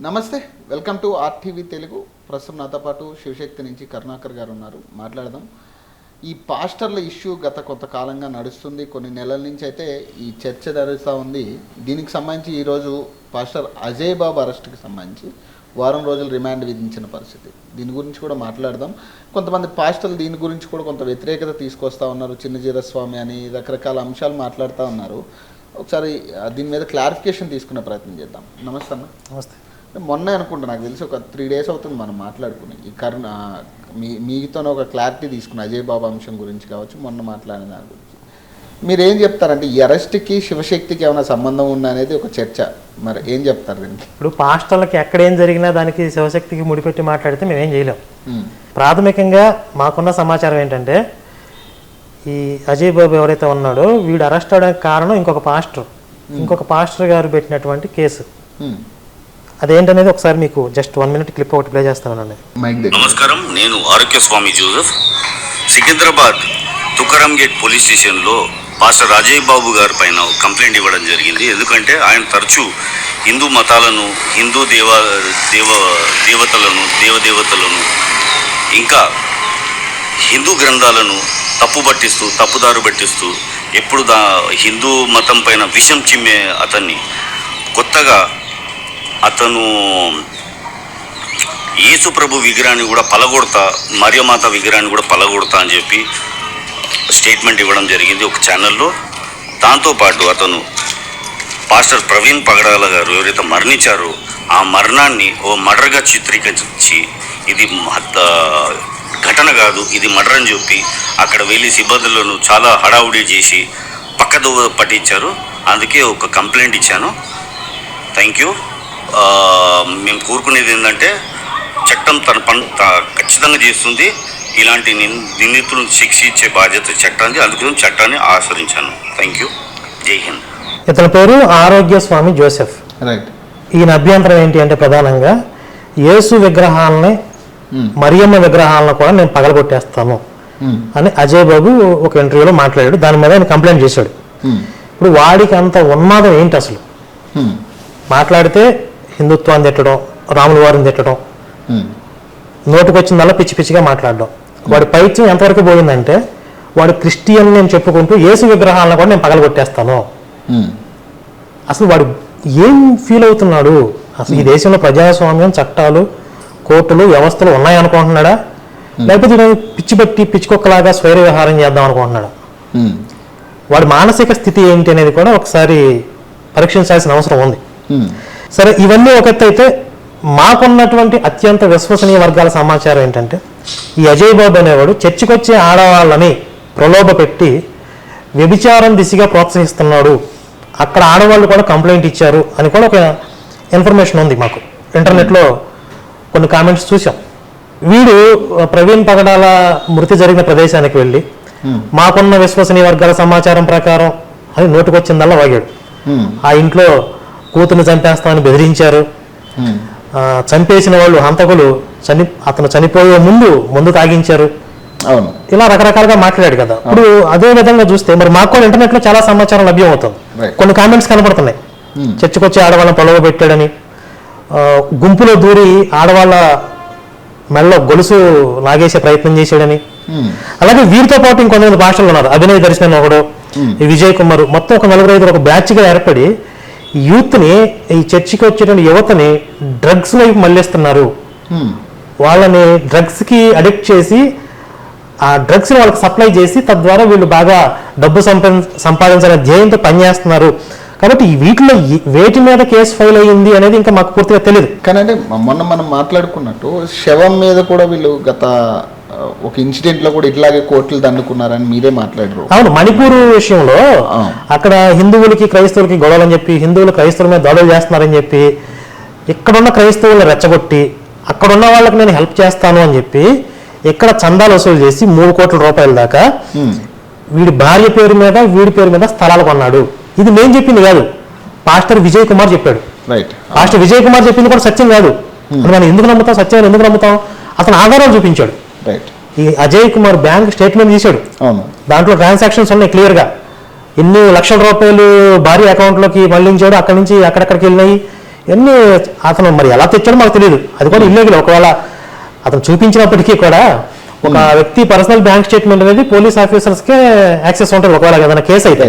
నమస్తే welcome to RTV Telugu. ప్రస్తుతం నాతో పాటు శివశక్తి నుంచి కరుణాకర్ గారు ఉన్నారు. మాట్లాడదాం. ఈ పాస్టర్ల ఇష్యూ గత కొంతకాలంగా నడుస్తుంది. కొన్ని నెలల నుంచి అయితే ఈ చర్చ నడుస్తూ ఉంది. దీనికి సంబంధించి ఈరోజు పాస్టర్ అజయ్ బాబు అరెస్ట్కి సంబంధించి వారం రోజులు రిమాండ్ విధించిన పరిస్థితి. దీని గురించి కూడా మాట్లాడదాం. కొంతమంది పాస్టర్లు దీని గురించి కూడా కొంత వ్యతిరేకత తీసుకొస్తా ఉన్నారు. చిన్నజీరస్వామి అని రకరకాల అంశాలు మాట్లాడుతూ ఉన్నారు. ఒకసారి దీని మీద క్లారిఫికేషన్ తీసుకునే ప్రయత్నం చేద్దాం. నమస్తే అన్న. నమస్తే. మొన్న అనుకుంటా నాకు తెలిసి ఒక త్రీ డేస్ అవుతుంది మనం మాట్లాడుకుని. ఈ కరుణ మీ మీతోనే ఒక క్లారిటీ తీసుకున్న అజయ్ బాబు అంశం గురించి కావచ్చు మొన్న మాట్లాడిన దాని గురించి. మీరు ఏం చెప్తారంటే ఈ అరెస్ట్కి శివశక్తికి ఏమైనా సంబంధం ఉందా అనేది ఒక చర్చ. మరి ఏం చెప్తారు దీనికి? ఇప్పుడు పాస్టర్లకి ఎక్కడ ఏం జరిగినా దానికి శివశక్తికి ముడిపెట్టి మాట్లాడితే మేమేం చేయలేం. ప్రాథమికంగా మాకున్న సమాచారం ఏంటంటే ఈ అజయ్ బాబు ఎవరైతే ఉన్నాడో వీడు అరెస్ట్ అవడానికి కారణం ఇంకొక పాస్టర్. ఇంకొక పాస్టర్ గారు పెట్టినటువంటి కేసు. అదేంటనేది ఒకసారి మీకు జస్ట్ వన్ మినిట్ క్లిప్ ఒకటి ప్లే చేస్తానండి నమస్కారం నేను ఆరోగ్య స్వామి జోసెఫ్. సికింద్రాబాద్ తుకారాం గేట్ పోలీస్ స్టేషన్లో పాస్టర్ రాజయ్య బాబు గారి పైన ఒక కంప్లైంట్ ఇవ్వడం జరిగింది. ఎందుకంటే ఆయన తరచూ హిందూ మతాలను హిందూ దేవ దేవ దేవతలను దేవదేవతలను ఇంకా హిందూ గ్రంథాలను తప్పు పట్టిస్తూ తప్పుదారు పట్టిస్తూ ఎప్పుడు దా హిందూ మతం పైన విషం చిమ్మే అతన్ని కొత్తగా అతను యేసు ప్రభు విగ్రహాన్ని కూడా పలగొడతా మరియమాత విగ్రహాన్ని కూడా పలగొడతా అని చెప్పి స్టేట్మెంట్ ఇవ్వడం జరిగింది ఒక ఛానల్లో. దాంతోపాటు అతను పాస్టర్ ప్రవీణ్ పగడాల గారు ఎవరైతే మరణించారో ఆ మరణాన్ని ఓ మర్డర్గా చిత్రీకరించి ఇది ఘటన కాదు ఇది మర్డర్ అని చెప్పి అక్కడ వెళ్ళి సిబ్బందులను చాలా హడావుడి చేసి పక్కదో పట్టించారు. అందుకే ఒక కంప్లైంట్ ఇచ్చాను. Thank you. మేము కోరుకునేది ఏంటంటే చట్టం తన పని ఖచ్చితంగా చేస్తుంది. ఇలాంటి నిందితులను శిక్షించే బాధ్యత చట్టాన్ని అందుకని చట్టాన్ని ఆస్వాదించాను థ్యాంక్ యూ జై హింద్. ఇతని పేరు ఆరోగ్య స్వామి జోసెఫ్. రైట్ ఈయన అభ్యంతరం ఏంటి అంటే ప్రధానంగా యేసు విగ్రహాలని ఉమ్, మరియమ్మ విగ్రహాలను కూడా నేను పగలగొట్టేస్తాను ఉమ్, అని అజయ్ బాబు ఒక ఇంటర్వ్యూలో మాట్లాడాడు. దాని మీద ఆయన కంప్లైంట్ చేశాడు. ఉమ్, ఇప్పుడు వాడికి అంత ఉన్మాదం ఏంటి అసలు? మాట్లాడితే హిందుత్వాన్ని తిట్టడం రాముల వారిని తిట్టడం. నోటికొచ్చిందల్లా పిచ్చి పిచ్చిగా మాట్లాడడం. వాడి పైత్యం ఎంతవరకు పోయిందంటే వాడు క్రిస్టియన్ నేను చెప్పుకుంటూ యేసు విగ్రహాలను కూడా నేను పగలగొట్టేస్తాను. అసలు వాడు ఏం ఫీల్ అవుతున్నాడు? అసలు ఈ దేశంలో ప్రజాస్వామ్యం చట్టాలు కోర్టులు వ్యవస్థలు ఉన్నాయనుకుంటున్నాడా? లేకపోతే పిచ్చి బట్టి పిచ్చికొక్కలాగా స్వైర విహారం చేద్దాం అనుకుంటున్నాడా? వాడి మానసిక స్థితి ఏంటి అనేది కూడా ఒకసారి పరీక్షించాల్సిన అవసరం ఉంది. సరే ఇవన్నీ ఒక ఎత్తు అయితే మాకున్నటువంటి అత్యంత విశ్వసనీయ వర్గాల సమాచారం ఏంటంటే ఈ అజయ్ బాబు అనేవాడు చర్చికొచ్చే ఆడవాళ్ళని ప్రలోభ పెట్టి వ్యభిచారం దిశగా ప్రోత్సహిస్తున్నాడు. అక్కడ ఆడవాళ్ళు కూడా కంప్లైంట్ ఇచ్చారు అని కూడా ఒక ఇన్ఫర్మేషన్ ఉంది మాకు. ఇంటర్నెట్లో కొన్ని కామెంట్స్ చూసాం వీడు ప్రవీణ్ పగడాల మృతి జరిగిన ప్రదేశానికి వెళ్ళి మాకున్న విశ్వసనీయ వర్గాల సమాచారం ప్రకారం అని నోటుకొచ్చిందల్లా వాగాడు. ఆ ఇంట్లో కూతుర్ని చంపేస్తామని బెదిరించారు. చంపేసిన వాళ్ళు హంతకులు చని అతను చనిపోయే ముందు ముందు తాగించారు. అవును. ఇలా రకరకాలుగా మాట్లాడాడు కదా. ఇప్పుడు అదే విధంగా చూస్తే మరి మాకు కూడా ఇంటర్నెట్లో చాలా సమాచారం లభ్యం అవుతుంది. కొన్ని కామెంట్స్ కనబడుతున్నాయి. చర్చకొచ్చి ఆడవాళ్ళని పొలవ పెట్టాడని. గుంపులో దూరి ఆడవాళ్ళ మెడలో గొలుసు లాగేసే ప్రయత్నం చేశాడని. అలాగే వీరితో పాటు ఇంకొంతమంది భాషలు ఉన్నారు. అభినయ్ దర్శనం ఒకడు ఈ విజయ్ కుమార్. మొత్తం ఒక నలుగురు ఐదుగురు ఒక బ్యాచ్గా ఏర్పడి యూత్ని ఈ చర్చికి వచ్చేటువంటి యువతని డ్రగ్స్ వైపు మళ్ళిస్తున్నారు. వాళ్ళని డ్రగ్స్కి అడిక్ట్ చేసి ఆ డ్రగ్స్ వాళ్ళకి సప్లై చేసి తద్వారా వీళ్ళు బాగా డబ్బు సంపా సంపాదించాలనే ధ్యేయంతో పనిచేస్తున్నారు కాబట్టి ఈ వీటిలో వేటి మీద కేసు ఫైల్ అయ్యింది అనేది ఇంకా మాకు పూర్తిగా తెలియదు కానీ అంటే మొన్న మనం మాట్లాడుకున్నట్టు శవం మీద కూడా వీళ్ళు గత ఒక ఇన్సిడెంట్లో కూడా ఇట్లాగే కోర్టులు దండుకున్నారని మీరే మాట్లాడరు. అవును మణిపూర్ విషయంలో. అక్కడ హిందువులకి క్రైస్తవులకి గొడవలని చెప్పి హిందువులు క్రైస్తవుల మీద దాడులు చేస్తున్నారని చెప్పి ఇక్కడున్న క్రైస్తవులను రెచ్చగొట్టి అక్కడున్న వాళ్ళకి నేను హెల్ప్ చేస్తాను అని చెప్పి ఇక్కడ చందాలు వసూలు చేసి మూడు కోట్ల రూపాయల దాకా వీడి భార్య పేరు మీద వీడి పేరు మీద స్థలాలు కొన్నాడు. ఇది నేను చెప్పింది కాదు. పాస్టర్ విజయ్ కుమార్ చెప్పాడు. రైట్ పాస్టర్ విజయ్ కుమార్ చెప్పింది కూడా సత్యం కాదు. మనం ఎందుకు నమ్ముతాం? సత్యం ఎందుకు నమ్ముతాం? అతను ఆధారాలు చూపించాడు. రైట్ ఈ అజయ్ కుమార్ బ్యాంక్ స్టేట్మెంట్ తీశాడు. అవును. దాంట్లో ట్రాన్సాక్షన్స్ ఉన్నాయి క్లియర్గా ఎన్ని లక్షల రూపాయలు భారీ అకౌంట్లోకి మళ్ళించాడు అక్కడి నుంచి అక్కడక్కడికి వెళ్ళినాయి ఇవన్నీ అతను మరి ఎలా తెచ్చాడో మాకు తెలియదు అది కూడా ఇల్లీగల్ ఒకవేళ అతను చూపించినప్పటికీ కూడా ఒక వ్యక్తి పర్సనల్ బ్యాంక్ స్టేట్మెంట్ అనేది పోలీస్ ఆఫీసర్స్కే యాక్సెస్ ఉంటుంది. ఒకవేళ ఏదైనా కేసు అయితే